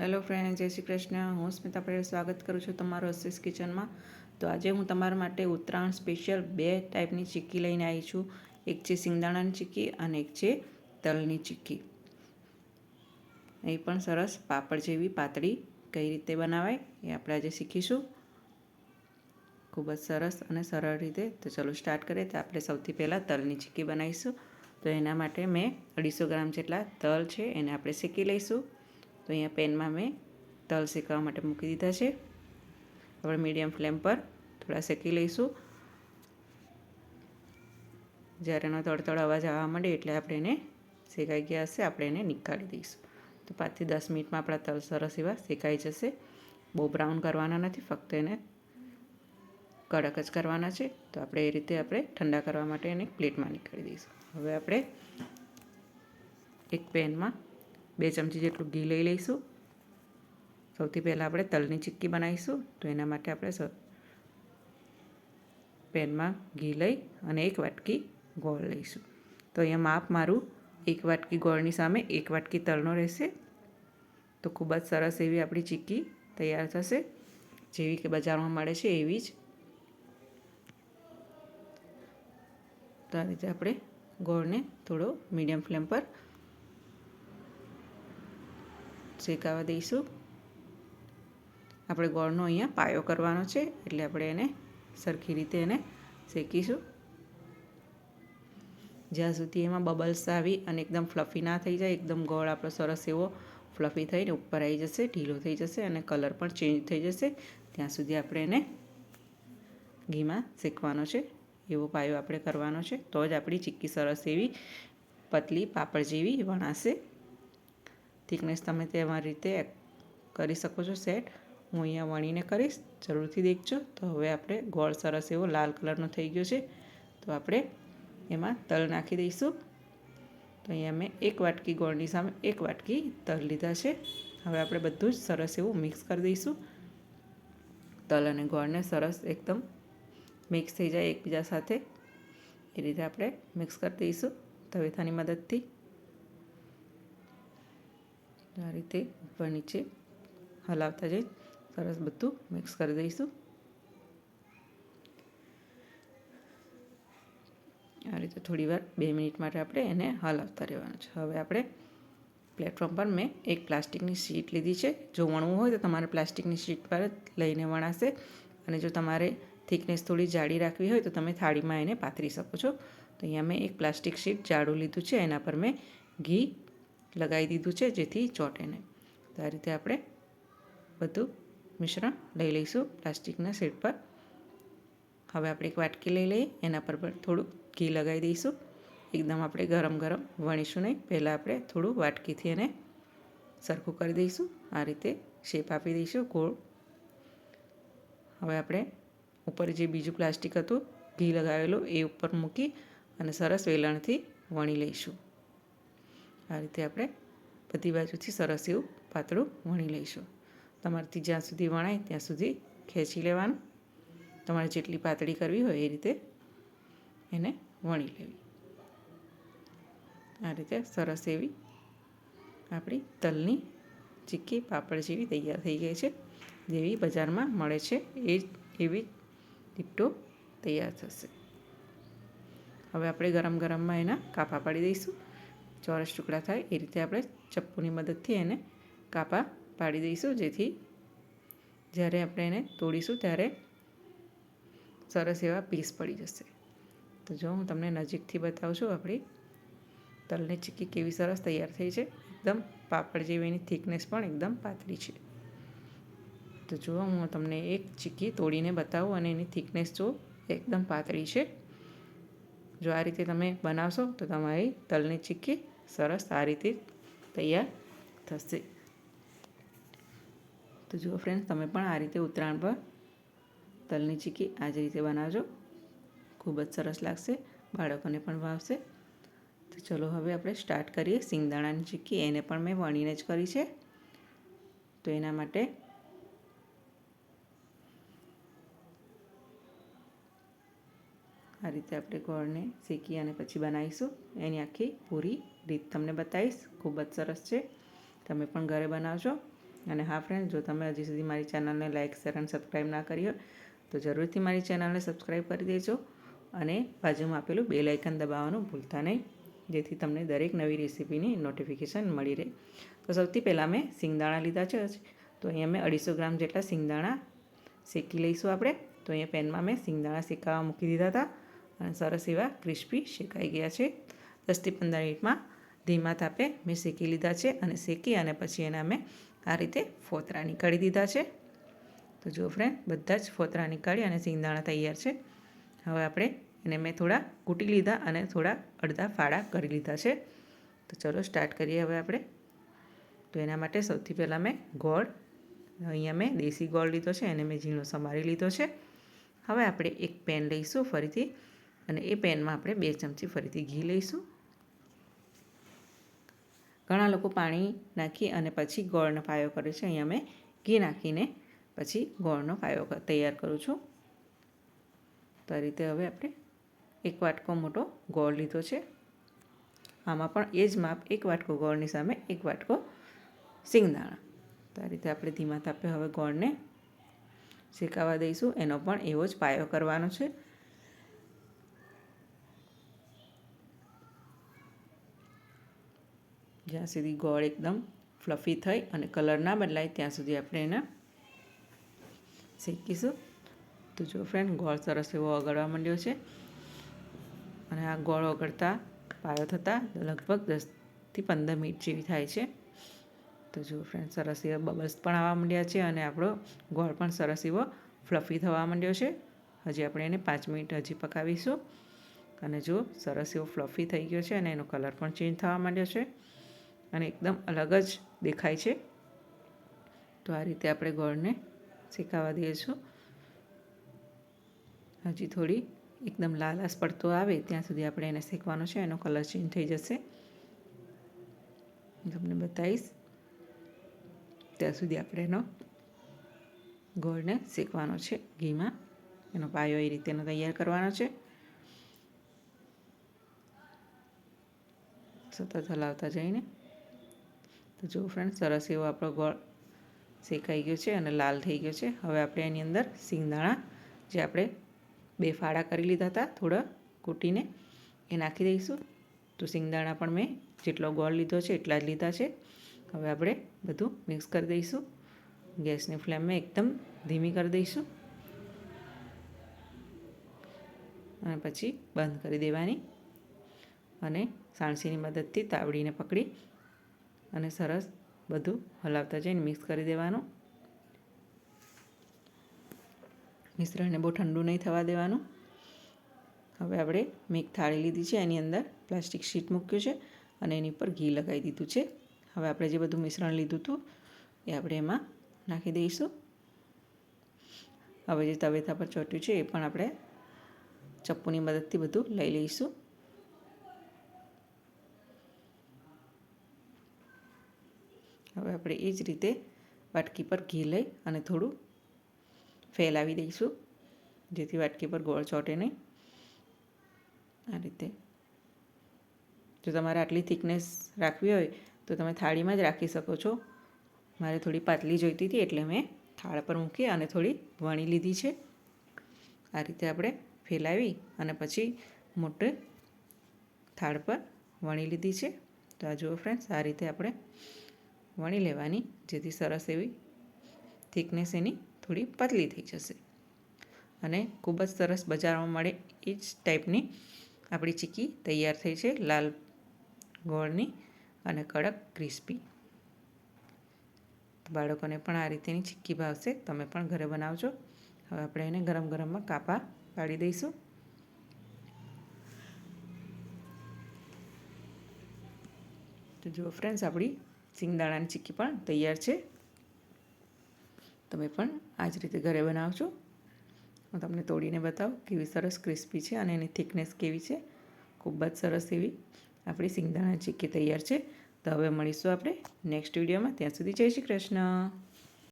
Hello friend, જય શ્રી કૃષ્ણ. હું સ્મિતા પટેલ સ્વાગત કરું છું તમારું અસીસ કિચનમાં. તો આજે હું તમારા માટે ઉત્તરાયણ સ્પેશિયલ બે ટાઈપની ચીક્કી લઈને આવી છું. એક છે સિંગદાણાની ચીક્કી અને એક છે તલની ચીક્કી. એ પણ સરસ પાપડ જેવી પાતળી કઈ રીતે બનાવાય એ આપણે આજે શીખીશું. ખૂબ જ સરસ અને સરળ રીતે. તો ચલો સ્ટાર્ટ કરીએ. તો આપણે સૌથી પહેલાં તલની ચીક્કી બનાવીશું. તો એના માટે મેં અઢીસો ગ્રામ જેટલા તલ છે એને આપણે શેકી લઈશું. તો અહીંયા પેનમાં મેં તલ શેકવા માટે મૂકી દીધા છે. આપણે મીડિયમ ફ્લેમ પર થોડા શેકી લઈશું. જ્યારે એનો તળતળ અવાજ આવવા માંડે એટલે આપણે એને શેકાઈ ગયા હશે, આપણે એને નીકાળી દઈશું. તો પાંચથી દસ મિનિટમાં આપણા તલ સરસ એવા શેકાઈ જશે. બહુ બ્રાઉન કરવાના નથી, ફક્ત એને કડક જ કરવાના છે. તો આપણે એ રીતે આપણે ઠંડા કરવા માટે એને પ્લેટમાં નીકાળી દઈશું. હવે આપણે એક પેનમાં બે ચમચી જેટલું ઘી લઈ લઈશું. સૌથી પહેલાં આપણે તલની ચીક્કી બનાવીશું. તો એના માટે આપણે પેનમાં ઘી લઈ અને એક વાટકી ગોળ લઈશું. તો અહીંયા માપ મારું એક વાટકી ગોળની સામે એક વાટકી તલનો રહેશે. તો ખૂબ જ સરસ એવી આપણી ચીક્કી તૈયાર થશે. જેવી કે બજારમાં મળે છે એવી જ. તો આ રીતે આપણે ગોળને થોડો મીડિયમ ફ્લેમ પર શેકાવા દઈશું. આપણે ગોળનો અહીંયા પાયો કરવાનો છે, એટલે આપણે એને સરખી રીતે એને શેકીશું. જ્યાં સુધી એમાં બબલ્સ આવી અને એકદમ ફ્લફી ના થઈ જાય, એકદમ ગોળ આપણો સરસ એવો ફ્લફી થઈને ઉપર આવી જશે, ઢીલો થઈ જશે અને કલર પણ ચેન્જ થઈ જશે. ત્યાં સુધી આપણે એને ઘીમાં શેકવાનો છે, એવો પાયો આપણે કરવાનો છે. તો જ આપણી ચીક્કી સરસ એવી પતલી પાપડ જેવી વણાશે. થિકનેસ તમે તમારી રીતે કરી શકો છો સેટ હું અહીંયા વણીને કરીશ. જરૂરથી દેખજો. તો હવે આપણે ગોળ સરસ એવો લાલ કલરનો થઈ ગયો છે. તો આપણે એમાં તલ નાખી દઈશું. તો અહીંયા મેં એક વાટકી ગોળની સામે એક વાટકી તલ લીધા છે. હવે આપણે બધું જ સરસ એવું મિક્સ કરી દઈશું. તલ અને ગોળને સરસ એકદમ મિક્સ થઈ જાય એકબીજા સાથે. એ રીતે આપણે મિક્સ કરી દઈશું. તવેથાની મદદથી. આ રીતે ઉપર નીચે હલાવતા જઈ સરસ બધું મિક્સ કરી દઈશું. આ રીતે થોડી વાર બે મિનિટ માટે આપણે એને હલાવતા રહેવાનું છે. હવે આપણે પ્લેટફોર્મ પર મેં એક પ્લાસ્ટિકની શીટ લીધી છે. જો વણવું હોય તો તમારે પ્લાસ્ટિકની શીટ પર લઈને વણાશે. અને જો તમારે થિકનેસ થોડી જાડી રાખવી હોય તો તમે થાળીમાં એને પાથરી શકો છો. તો અહીંયા મેં એક પ્લાસ્ટિક શીટ જાડું લીધું છે. એના પર મેં ઘી લગાવી દીધું છે, જેથી ચોટે નહીં. તો આ રીતે આપણે બધું મિશ્રણ લઈ લઈશું પ્લાસ્ટિકના શીટ પર. હવે આપણે એક વાટકી લઈ લઈએ, એના પર પણ થોડુંક ઘી લગાવી દઈશું. એકદમ આપણે ગરમ ગરમ વણીશું નહીં, પહેલાં આપણે થોડું વાટકીથી એને સરખું કરી દઈશું. આ રીતે શેપ આપી દઈશું ગોળ. હવે આપણે ઉપર જે બીજું પ્લાસ્ટિક હતું, ઘી લગાવેલું, એ ઉપર મૂકી અને સરસ વેલણથી વણી લઈશું. આ રીતે આપણે બધી બાજુથી સરસ એવું પાતળું વણી લઈશું. તમારાથી જ્યાં સુધી વણાય ત્યાં સુધી ખેંચી લેવાનું. તમારે જેટલી પાતળી કરવી હોય એ રીતે એને વણી લેવી. આ રીતે સરસ એવી આપણી તલની ચીક્કી પાપડ જેવી તૈયાર થઈ ગઈ છે. જેવી બજારમાં મળે છે એ એવી ટીપટો તૈયાર થશે. હવે આપણે ગરમ ગરમમાં એના કાપા પાડી દઈશું. ચોરસ ટુકડા થાય, એ રીતે આપણે ચપ્પુની મદદથી એને કાપા પાડી દઈશું. જેથી જ્યારે આપણે એને તોડીશું ત્યારે સરસ એવા પીસ પડી જશે. તો જો હું તમને નજીકથી બતાવું છું, આપણી તલની ચીક્કી કેવી સરસ તૈયાર થઈ છે. એકદમ પાપડ જેવી એની થિકનેસ પણ એકદમ પાતળી છે. તો જુઓ હું તમને એક ચીક્કી તોડીને બતાવું અને એની થિકનેસ જો એકદમ પાતળી છે, જો આ રીતે તમે બનાવશો, તો તમારી તલની ચીક્કી સરસ આ રીતે તૈયાર થશે. તો જુઓ ફ્રેન્ડ્સ તમે પણ આ રીતે ઉત્તરાયણ પર તલની ચીક્કી આ જ રીતે બનાવજો. ખૂબ જ સરસ લાગશે, બાળકોને પણ ભાવશે. તો ચલો હવે આપણે સ્ટાર્ટ કરીએ. સિંગદાણાની ચીકી એને પણ મેં વણીને જ કરી છે. તો એના માટે રીતે આપણે ગોળને શેકી અને પછી બનાવીશું. એની આખી પૂરી રીત તમને બતાવીશ. ખૂબ જ સરસ છે. તમે પણ ઘરે બનાવજો. અને હા ફ્રેન્ડ જો તમે હજી સુધી મારી ચેનલને લાઇક શેર અને સબસ્ક્રાઈબ ના કરી હોય, તો જરૂરથી મારી ચેનલને સબસ્ક્રાઈબ કરી દેજો. અને બાજુમાં આપેલું બે લાઇકન દબાવવાનું ભૂલતા નહીં, જેથી તમને દરેક નવી રેસીપીની નોટિફિકેશન મળી રહે. તો સૌથી પહેલાં મેં સિંગદાણા લીધા છે. તો અહીંયા મેં અઢીસો ગ્રામ જેટલા સિંગદાણા શેકી લઈશું આપણે. તો અહીંયા પેનમાં મેં સિંગદાણા શેકાવા મૂકી દીધા હતા. અને સરસ એવા ક્રિસ્પી શેકાઈ ગયા છે. દસથી પંદર મિનિટમાં ધીમા તાપે મેં શેકી લીધા છે અને શેકી અને પછી એના મેં આ રીતે ફોતરા નીકાળી દીધા છે. તો જો ફ્રેન્ડ બધા જ ફોતરા નીકાળી અને સિંગદાણા તૈયાર છે. હવે આપણે એને મેં થોડા કૂટી લીધા અને થોડા અડધા ફાળા કરી લીધા છે. તો ચલો સ્ટાર્ટ કરીએ હવે આપણે. તો એના માટે સૌથી પહેલાં મેં ગોળ, અહીંયા મેં દેશી ગોળ લીધો છે, એને મેં ઝીણો સમારી લીધો છે. હવે આપણે એક પેન લઈશું, ફરીથી અને એ પેનમાં આપણે બે ચમચી ફરીથી ઘી લઈશું. ઘણા લોકો પાણી નાખી અને પછી ગોળનો પાયો કરે છે. અહીંયા મેં ઘી નાખીને પછી ગોળનો પાયો તૈયાર કરું છું. તો આ રીતે હવે આપણે એક વાટકો મોટો ગોળ લીધો છે. આમાં પણ એ જ માપ એક વાટકો ગોળની સામે એક વાટકો સિંગદાણા તો આ રીતે આપણે ધીમા તાપે હવે ગોળને શેકાવા દઈશું. એનો પણ એવો જ પાયો કરવાનો છે. જ્યાં સુધી ગોળ એકદમ ફ્લફી થઈ અને કલર ના બદલાય ત્યાં સુધી આપણે એને શેકીશું. તો જો ફ્રેન્ડ ગોળ સરસ એવો ઓગળવા માંડ્યો છે. અને આ ગોળ ઓગળતા પાયો થતાં લગભગ દસથી પંદર મિનિટ જેવી થાય છે. તો જો ફ્રેન્ડ સરસ એવા બબલ્સ પણ આવવા માંડ્યા છે અને આપણો ગોળ પણ સરસ એવો ફ્લફી થવા માંડ્યો છે. હજી આપણે એને પાંચ મિનિટ હજી પકાવીશું. અને જો સરસ એવો ફ્લફી થઈ ગયો છે અને એનો કલર પણ ચેન્જ થવા માંડ્યો છે. અને એકદમ અલગ જ દેખાય છે. તો આ રીતે આપણે ગોળને શેકાવા દઈશું હજી થોડી એકદમ લાલાશ પડતો આવે ત્યાં સુધી આપણે એને શેકવાનો છે. એનો કલર ચેન્જ થઈ જશે. તમને બતાવીશ. ત્યાં સુધી આપણે એનો ગોળને શેકવાનો છે. ઘીમાં એનો પાયો એ રીતેનો તૈયાર કરવાનો છે. સતત હલાવતા જઈને તો જો ફ્રેન્ડ સરસ એવો આપણો ગોળ શેકાઈ ગયો છે અને લાલ થઈ ગયો છે. હવે આપણે એની અંદર સિંગદાણા જે આપણે બે ફાળા કરી લીધા હતા, થોડા કૂટીને, એ નાખી દઈશું. તો સિંગદાણા પણ મેં જેટલો ગોળ લીધો છે એટલા જ લીધા છે. હવે આપણે બધું મિક્સ કરી દઈશું. ગેસની ફ્લેમ મેં એકદમ ધીમી કરી દઈશું. અને પછી બંધ કરી દેવાની. અને સાણસીની મદદથી તાવડીને પકડી અને સરસ બધું હલાવતા જઈને મિક્સ કરી દેવાનું. મિશ્રણને બહુ ઠંડુ નહીં થવા દેવાનું. હવે આપણે મેં થાળી લીધી છે, એની અંદર પ્લાસ્ટિક શીટ મૂક્યું છે અને એની ઉપર ઘી લગાવી દીધું છે. હવે આપણે જે બધું મિશ્રણ લીધું હતું, એ આપણે એમાં નાખી દઈશું. હવે જે તવેથા પર ચોટ્યું છે, એ પણ આપણે ચપ્પુની મદદથી બધું લઈ લઈશું. હવે આપણે એ જ રીતે વાટકી પર ઘી લઈ અને થોડું ફેલાવી દઈશું, જેથી વાટકી પર ગોળ ચોટે નહીં. આ રીતે. જો તમારે આટલી થિકનેસ રાખવી હોય, તો તમે થાળીમાં જ રાખી શકો છો. મારે થોડી પાતળી જોઈતી હતી, એટલે મેં થાળ પર મૂકી અને થોડી વણી લીધી છે. આ રીતે આપણે ફેલાવી અને પછી મોટે થાળ પર વણી લીધી છે. તો આ જુઓ ફ્રેન્ડ્સ આ રીતે આપણે વણી લેવાની, જેથી સરસ એવી થિકનેસ એની થોડી પતલી થઈ જશે. અને ખૂબ જ સરસ બજારમાં મળે એ જ ટાઈપની આપણી ચીક્કી તૈયાર થઈ છે, લાલ ગોળની અને કડક ક્રિસ્પી. બાળકોને પણ આ રીતેની ચીક્કી ભાવશે, તમે પણ ઘરે બનાવજો. હવે આપણે એને ગરમ ગરમમાં કાપા પાડી દઈશું. તો જુઓ ફ્રેન્ડ્સ, આપણી સિંગદાણાની ચીક્કી પણ તૈયાર છે. તમે પણ આ જ રીતે ઘરે બનાવજો. હું તમને તોડીને બતાવું કેવી સરસ ક્રિસ્પી છે અને એની થિકનેસ કેવી છે. ખૂબ જ સરસ એવી આપણી સિંગદાણા ચીક્કી તૈયાર છે. તો હવે મળીશું આપણે નેક્સ્ટ વિડીયોમાં. ત્યાં સુધી જય શ્રી કૃષ્ણ.